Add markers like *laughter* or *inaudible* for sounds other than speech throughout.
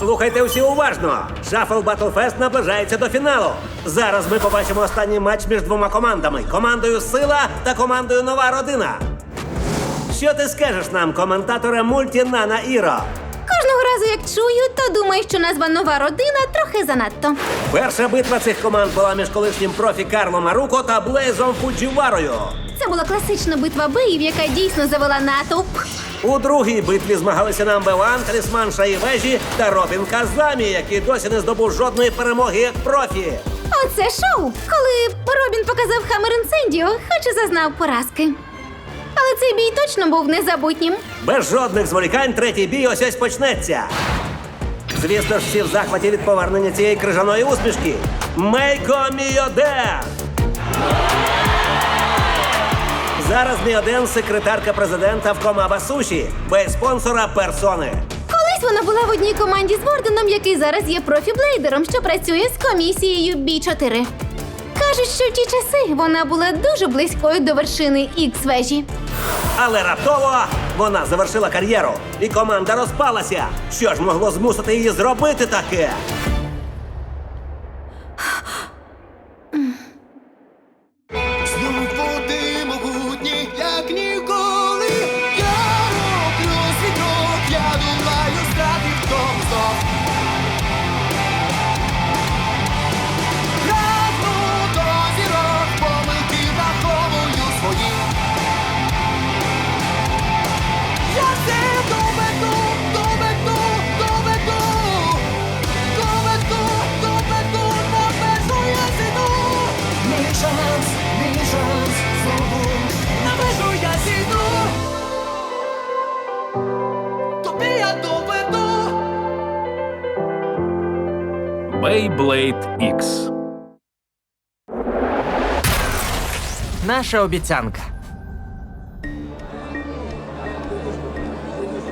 Слухайте всі уважно. Шафл Battlefest наближається до фіналу. Зараз ми побачимо останній матч між двома командами: командою Сила та командою Нова Родина. Що ти скажеш нам, коментатора мульті Нана Іро? Кожного разу, як чую, то думаю, що назва нова родина трохи занадто. Перша битва цих команд була між колишнім профі Карло Маруко та Блейзом Фуджіварою. Це була класична битва биїв, яка дійсно завела натовп. У другій битві змагалися Number One, талісман Шаївежі та Робін Казамі, який досі не здобув жодної перемоги як профі. Оце шоу, коли Робін показав Хаммер Інсендіо, хоч і зазнав поразки. Але цей бій точно був незабутнім. Без жодних зволікань третій бій ось ось почнеться. Звісно ж, всі в захваті від повернення цієї крижаної усмішки. Мейко Мійоден! Зараз Мійоден секретарка президента в Комаба Суші, без спонсора персони. Колись вона була в одній команді з Ворденом, який зараз є профі-блейдером, що працює з комісією Бі-4. Кажуть, що в ті часи вона була дуже близькою до вершини Ікс-вежі. Але раптово вона завершила кар'єру, і команда розпалася. Що ж могло змусити її зробити таке? X. Наша обіцянка.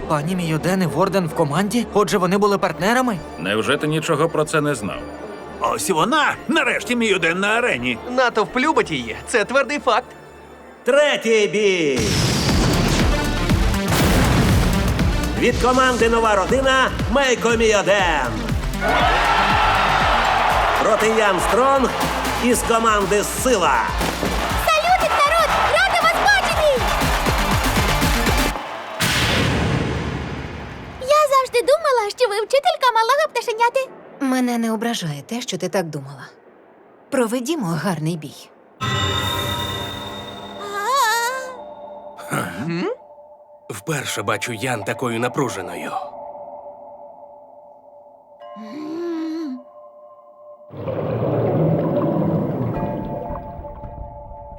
Пані Мійоден і Ворден в команді? Отже, вони були партнерами? Невже ти нічого про це не знав? Ось і вона! Нарешті мій один на арені. Натовп любить її. Це твердий факт. Третій бій. Від команди Нова родина Мейко Мійоден. Проти Ян Стронг із команди Сила. Салютик, народ! Рада вас бачити! Я завжди думала, що ви вчителька малого пташеняти. Мене не ображає те, що ти так думала. Проведімо гарний бій. Вперше бачу Ян такою напруженою.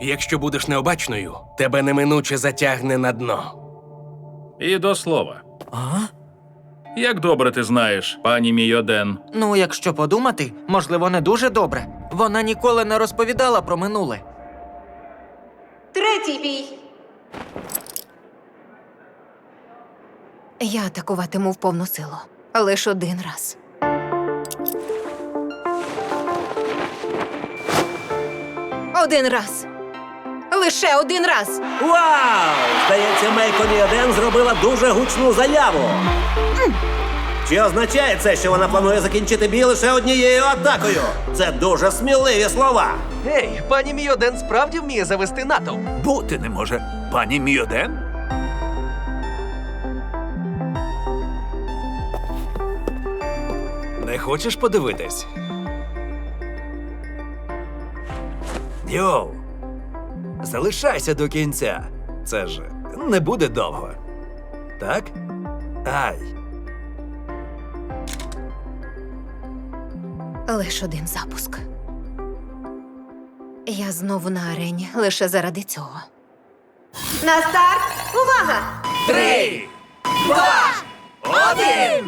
Якщо будеш необачною, тебе неминуче затягне на дно. І до слова. А? Як добре ти знаєш, пані Мійоден. Ну, якщо подумати, можливо, не дуже добре. Вона ніколи не розповідала про минуле. Третій бій. Я атакуватиму в повну силу. Лише один раз. Один раз. Лише один раз. Вау! Здається, Мейко Мійоден зробила дуже гучну заяву. Чи означає це, що вона планує закінчити бій лише однією атакою? Це дуже сміливі слова. Гей, пані Мійоден справді вміє завести натовп. Бути не може. Пані мій один? Не хочеш подивитись? Йоу. Залишайся до кінця. Це ж не буде довго. Так? Ай. Лише один запуск. Я знову на арені лише заради цього. На старт! Увага! Три! Два! Один!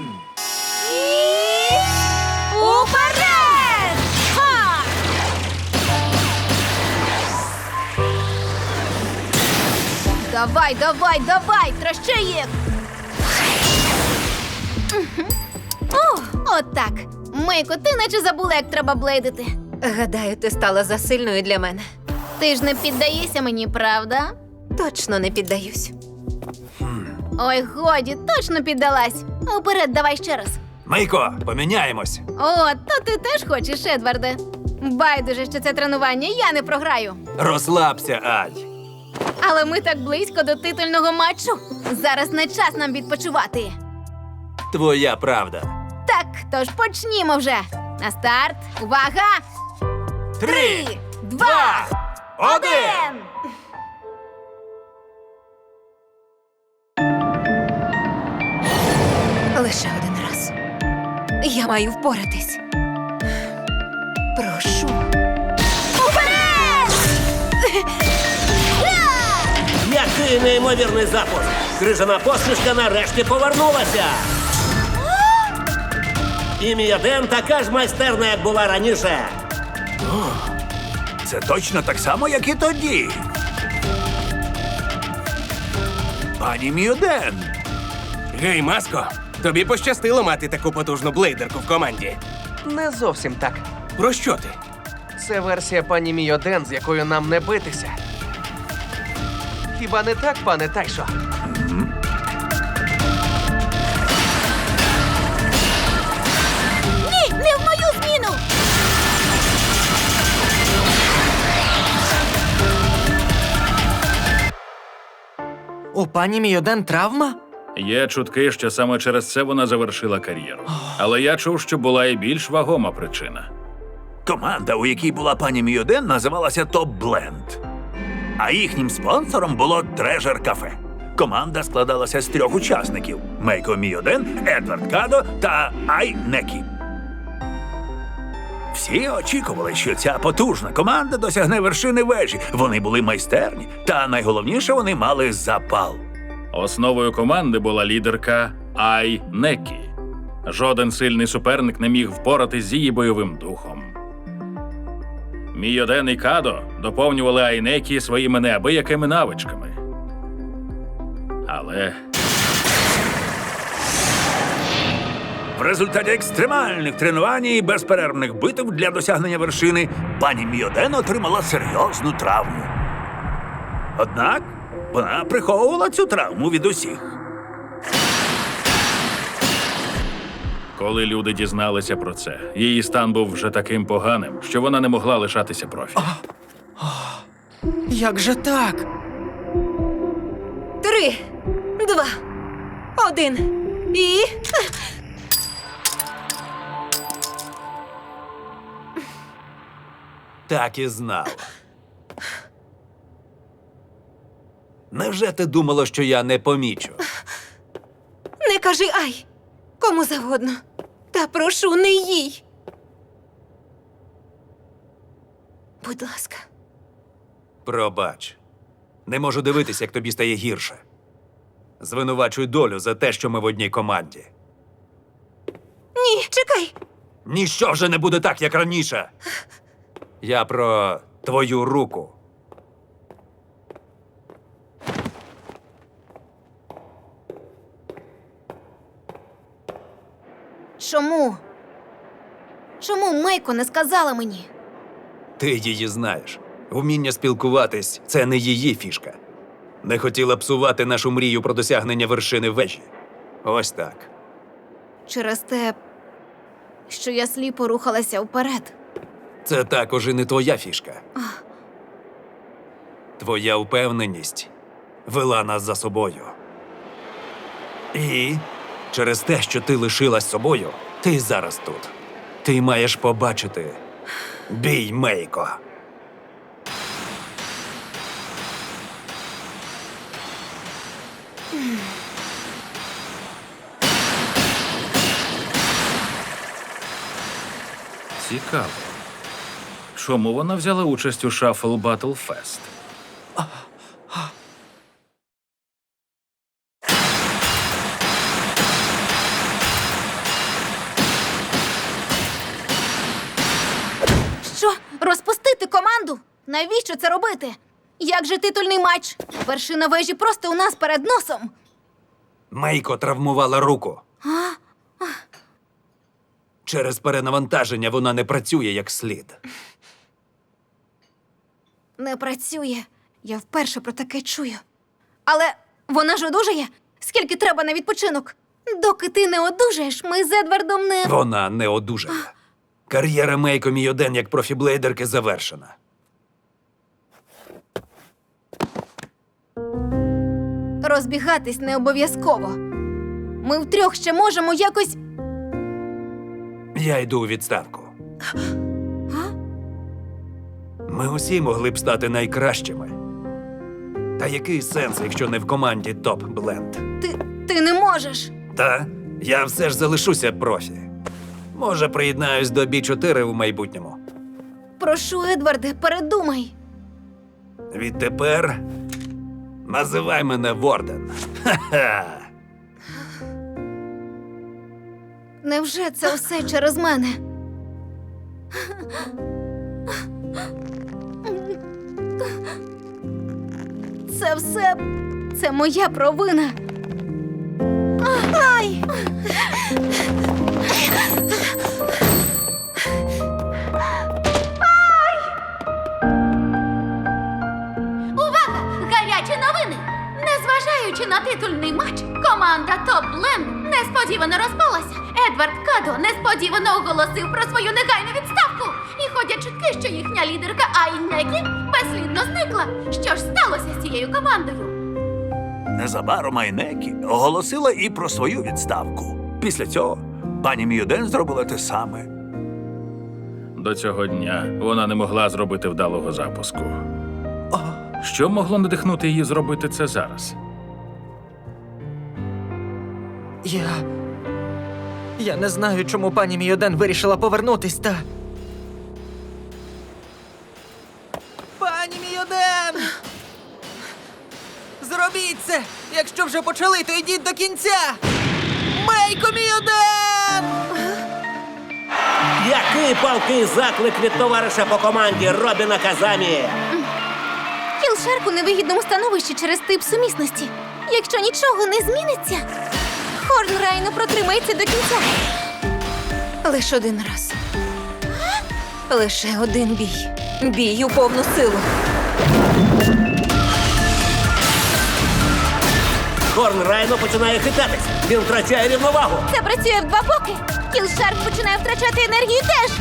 Давай, давай, давай, трощи їх! Мгм. О, отак. Мейко, ти наче забула, як треба блейдити. Гадаю, ти стала засильною для мене. Ти ж не піддаєшся мені, правда? Точно не піддаюсь. Ой, годі, точно піддалась. Уперед, давай ще раз. Мейко, поміняємось. О, то ти теж хочеш, Едварде. Байдуже, що це тренування, я не програю. Розслабся, Ай. Але ми так близько до титульного матчу. Зараз не час нам відпочивати. Твоя правда. Так, тож почнімо вже. На старт. Увага! Три, два, один! Лише один раз. Я маю впоратись. Прошу. Який неймовірний запуск! Крижана посмішка нарешті повернулася! І Міяден така ж майстерна, як була раніше. Це точно так само, як і тоді. Пані Мюден. Гей, маско, тобі пощастило мати таку потужну блейдерку в команді. Не зовсім так. Про що ти? Це версія пані Мійоден, з якою нам не битися. Хіба не так, пане Тайшо? Ні, не в мою зміну! У пані Мійоден травма? Є чутки, що саме через це вона завершила кар'єру. Але я чув, що була і більш вагома причина. Команда, у якій була пані Мюден, називалася Топ Бленд. А їхнім спонсором було Трежер Кафе. Команда складалася з трьох учасників: Мейко Міоден, Едвард Кадо та Ай Некі. Всі очікували, що ця потужна команда досягне вершини вежі. Вони були майстерні, та найголовніше вони мали запал. Основою команди була лідерка Ай Некі. Жоден сильний суперник не міг впоратись з її бойовим духом. Мійоден і Кадо доповнювали Айнекі своїми неабиякими навичками. Але В результаті екстремальних тренувань і безперервних битв для досягнення вершини пані Міоден отримала серйозну травму. Однак вона приховувала цю травму від усіх. Коли люди дізналися про це, її стан був вже таким поганим, що вона не могла лишатися профі. Як же так? Три, два, один. І. Так і знав. Невже ти думала, що я не помічу? Не кажи ай! Кому завгодно. Та прошу, не їй. Будь ласка. Пробач. Не можу дивитися, як тобі стає гірше. Звинувачуй долю за те, що ми в одній команді. Ні, чекай. Ніщо вже не буде так, як раніше. Я про твою руку. Чому? Чому Мейко не сказала мені? Ти її знаєш. Вміння спілкуватись це не її фішка. Не хотіла псувати нашу мрію про досягнення вершини вежі. Ось так. Через те, що я сліпо рухалася вперед. Це також і не твоя фішка. Твоя впевненість вела нас за собою. І через те, що ти лишилась собою, ти зараз тут. Ти маєш побачити бій Мейко. Цікаво. Чому вона взяла участь у Shuffle Battle Fest? Навіщо це робити? Як же титульний матч? Вершина вежі просто у нас перед носом. Мейко травмувала руку. Через перенавантаження вона не працює як слід. Не працює. Я вперше про таке чую. Але вона ж одужає. Скільки треба на відпочинок? Доки ти не одужаєш, ми з Едвардом не. Вона не одужає. Кар'єра Мейко Мійоден як профіблейдерки завершена. Розбігатись не обов'язково. Ми втрьох ще можемо якось. Я йду у відставку. Ми усі могли б стати найкращими. Та який сенс, якщо не в команді топ бленд? Ти, ти не можеш. Та я все ж залишуся профі. Може, приєднаюсь до бі 4 у майбутньому. Прошу, Едварде, передумай. Відтепер називай мене Ворден. Ха-ха. Невже це все через мене? Це все. Це моя провина. Ай! Незважаючи на титульний матч, команда Топ Ленд несподівано розпалася. Едвард Кадо несподівано оголосив про свою негайну відставку. І ходять чутки, що їхня лідерка Ай Некі безслідно зникла. Що ж сталося з цією командою? Незабаром Айнекі оголосила і про свою відставку. Після цього пані Міюден зробила те саме. До цього дня вона не могла зробити вдалого запуску. Що могло надихнути її зробити це зараз? Я. Я не знаю, чому пані Мійоден вирішила повернутись, та. Пані Мійоден! Зробіть це! Якщо вже почали, то йдіть до кінця! Мейко Мійоден! Який палкий заклик від товариша по команді Робіна Казамі! Кілшарк у невигідному становищі через тип сумісності. Якщо нічого не зміниться, Хорн Райно протримається до кінця. Лише один раз. Лише один бій. Бій у повну силу. Хорн Райно починає хитатись. Він втрачає рівновагу. Це працює в два боки. Кілшарк починає втрачати енергію теж.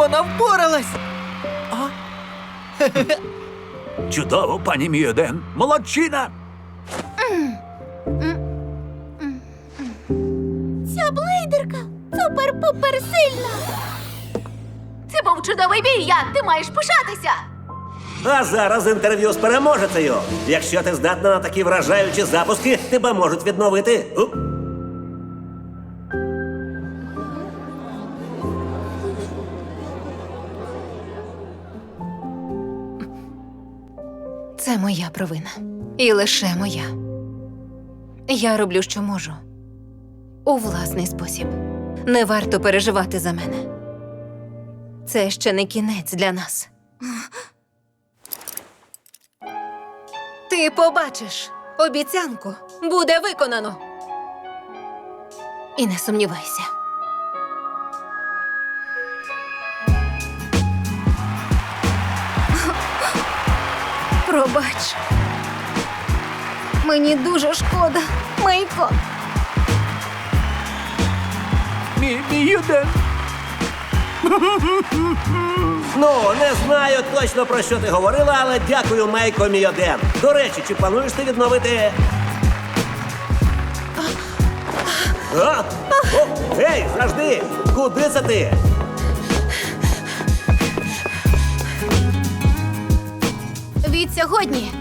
Вона впоралась! *laughs* Чудово, пані Міюден. Молодчина! Ця блейдерка супер-пупер сильна. Це був чудовий бій, Ян! Ти маєш пишатися! А зараз інтерв'ю з переможецею. Якщо ти здатна на такі вражаючі запуски, тебе можуть відновити. Уп. Моя провина. І лише моя. Я роблю, що можу. У власний спосіб. Не варто переживати за мене. Це ще не кінець для нас. Ти побачиш, обіцянку буде виконано. І не сумнівайся. Пробач. Мені дуже шкода, Мейко. Мій Міюден. Ну, не знаю точно про що ти говорила, але дякую, Мейко Мійоден. До речі, чи плануєш ти відновити. А? О, гей, завжди! Куди це ти? Від сьогодні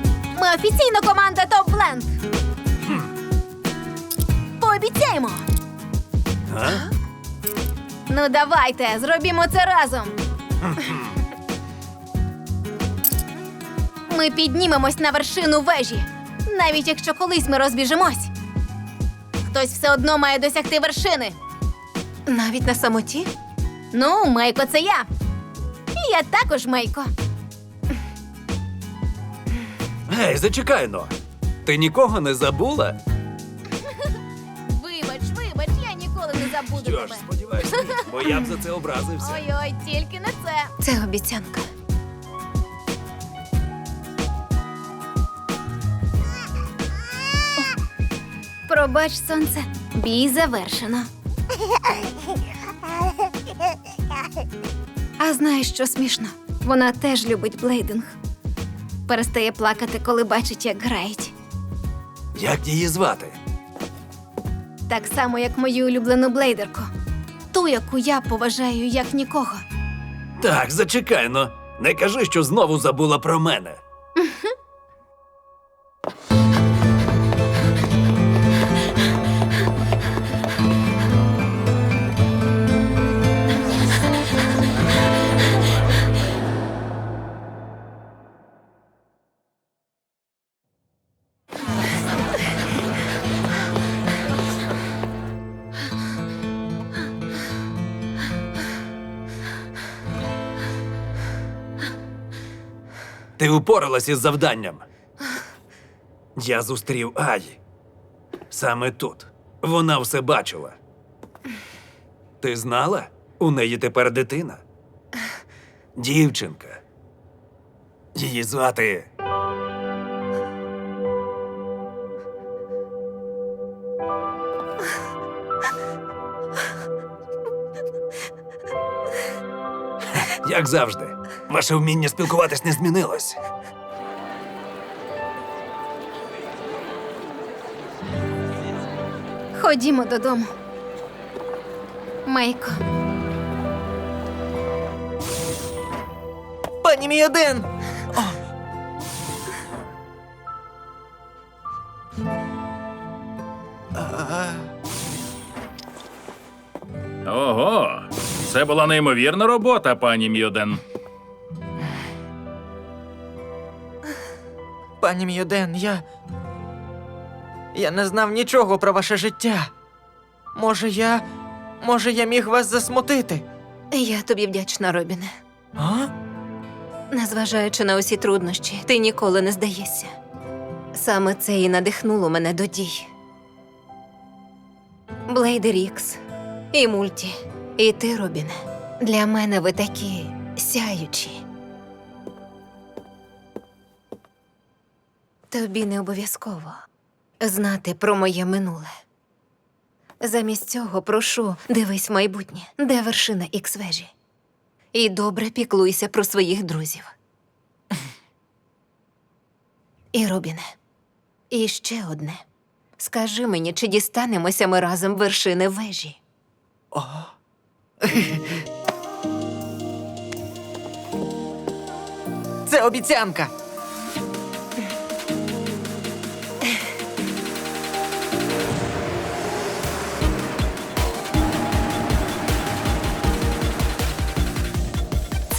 ми офіційно команда Топ Бленд. Пообіцяємо. Ну, давайте, зробімо це разом. Ми піднімемось на вершину вежі. Навіть якщо колись ми розбіжимось. Хтось все одно має досягти вершини. Навіть на самоті? Ну, Мейко, це я. І я також Мейко. Гей, зачекай но. Ти нікого не забула? Вибач, вибач, я ніколи не забуду Що ж, тебе. сподіваюся, ні, бо я б за це образився. Ой-ой, тільки не це. Це обіцянка. Пробач, сонце, бій завершено. А знаєш, що смішно? Вона теж любить блейдинг. Перестає плакати, коли бачить, як грають. Як її звати? Так само, як мою улюблену блейдерку. Ту, яку я поважаю як нікого. Так, зачекай но. Не кажи, що знову забула про мене. Ти упоралась із завданням. Я зустрів Аї. Саме тут. Вона все бачила. Ти знала? У неї тепер дитина. Дівчинка. Її звати. Як завжди, ваше вміння спілкуватись не змінилось. Ходімо додому. Мейко. Пані Міоден! Ого, це була неймовірна робота, пані М'юден. Пані Міоден, я. Я не знав нічого про ваше життя. Може, я. Може, я міг вас засмутити? Я тобі вдячна, Робіне. А? Незважаючи на усі труднощі, ти ніколи не здаєшся. Саме це і надихнуло мене до дій. Блейдер Ікс, і мульті, і ти, Робіне. Для мене ви такі сяючі. Тобі не обов'язково знати про моє минуле. Замість цього прошу, дивись майбутнє, де вершина ікс вежі. І добре піклуйся про своїх друзів. І Робіне, і ще одне. Скажи мені, чи дістанемося ми разом вершини вежі? *laughs* Це обіцянка.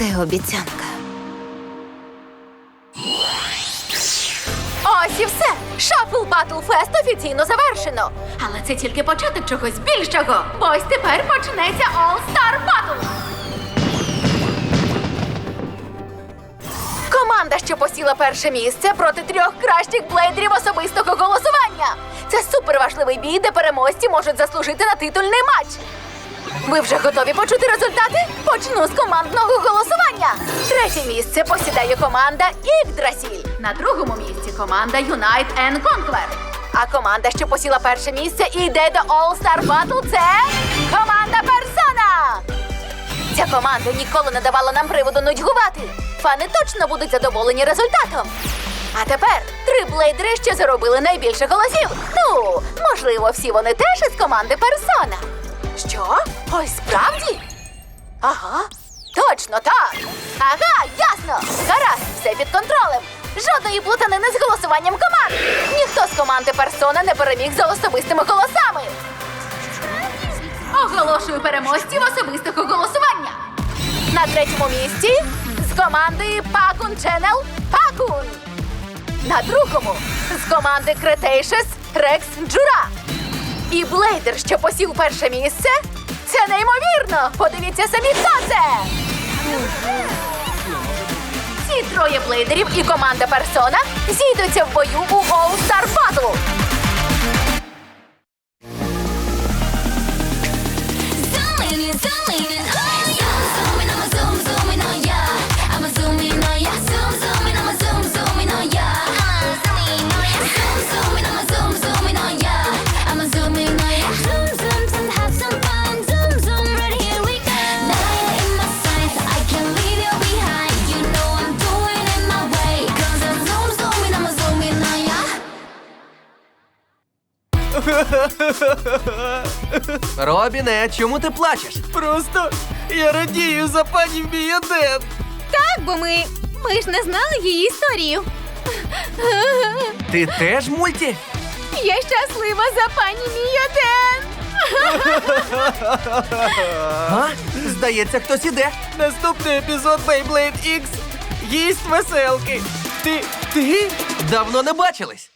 Це обіцянка. Ось і все. Шафл Батл Фест офіційно завершено. Але це тільки початок чогось більшого. Бо ось тепер почнеться All Star Battle. Команда, що посіла перше місце проти трьох кращих блейдерів особистого голосування. Це суперважливий бій, де переможці можуть заслужити на титульний матч. Ви вже готові почути результати? Почну з командного голосування. Третє місце посідає команда Ікдрасіль. На другому місці команда Unite and Conquer. А команда, що посіла перше місце і йде до All Star Battle, це команда Персона. Ця команда ніколи не давала нам приводу нудьгувати. Фани точно будуть задоволені результатом. А тепер три блейдери, що заробили найбільше голосів. Ну, можливо, всі вони теж із команди Персона. Що? Ось справді? Ага, точно так. Ага, ясно. Гаразд, все під контролем. Жодної плутанини з голосуванням команд. Ніхто з команди Персона не переміг за особистими голосами. Оголошую переможців особистого голосування. На третьому місці з команди Пакун Channel Пакун. На другому з команди Cretaceous Рекс Джура. І блейдер, що посів перше місце. Це неймовірно! Подивіться самі, хто це! Ці троє блейдерів і команда Персона зійдуться в бою у All Star Battle. Робіне, чому ти плачеш? Просто я радію за пані Мієден. Так, бо ми. Ми ж не знали її історію. Ти теж мульті? Я щаслива за пані Мійоден. А? Здається, хтось іде. Наступний епізод Beyblade X. Їсть веселки. Ти. ти? Давно не бачились.